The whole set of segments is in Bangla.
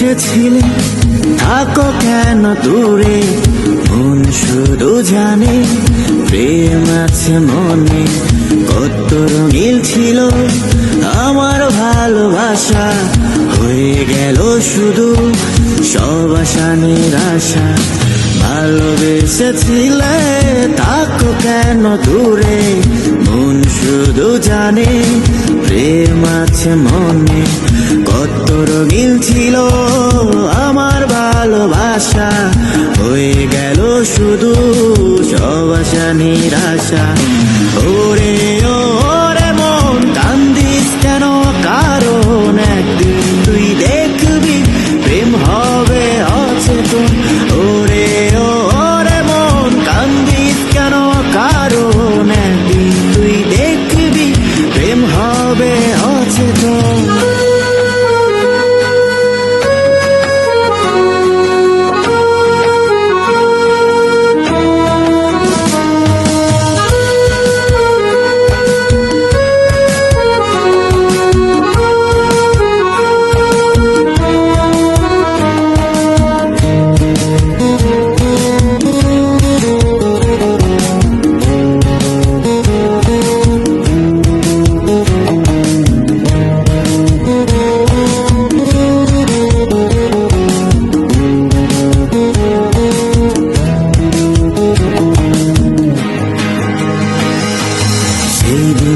ভালোবেসেছিলে থাকো কেন দূরে? মন শুধু জানে, প্রেম আছে মনে। কত রঙিল ছিল আমার ভালোবাসা। হয়ে গেল শুধু সব আশা। নিরাশা ভালোবেসেছিলে, থাকো কেন দূরে? মন শুধু জানে, প্রেম আছে মনে। কত রঙিল ছিল ভালোবাসা হয়ে গেল শুধু সব আশা নিরাশা।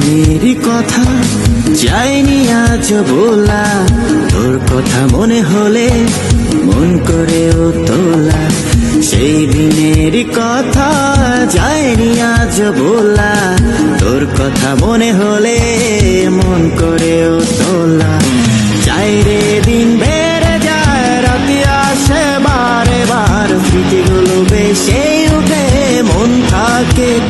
দিনেরই কথা যায়নি আজ বলা। তোর কথা মনে হলে মন করেও তোলা। সেই দিনেরই কথা যায়নি আজ বলা। তোর কথা মনে হলে মন করেও তোলা। যাই রে দিন বেড়ে যায়, রাতি আসে বারে বার। স্মৃতিগুলো বেশে উঠে, মন থাকে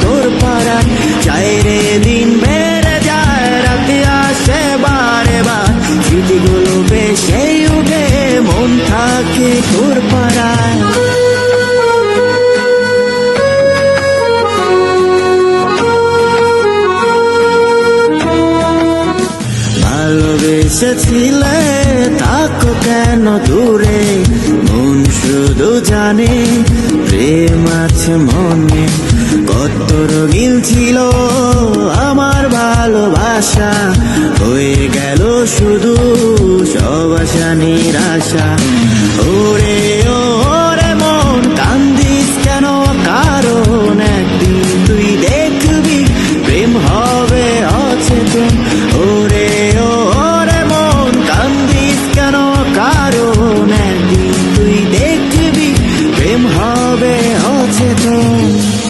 তোর পাড়ায় ভালোবেসেছিলে তাকো কেন দূরে? মন শুধু জানে, প্রেম আছে মনে। কত রঙিল ছিল আমার ভালোবাসা। হয়ে গেল শুধু সব আশা নিরাশা ও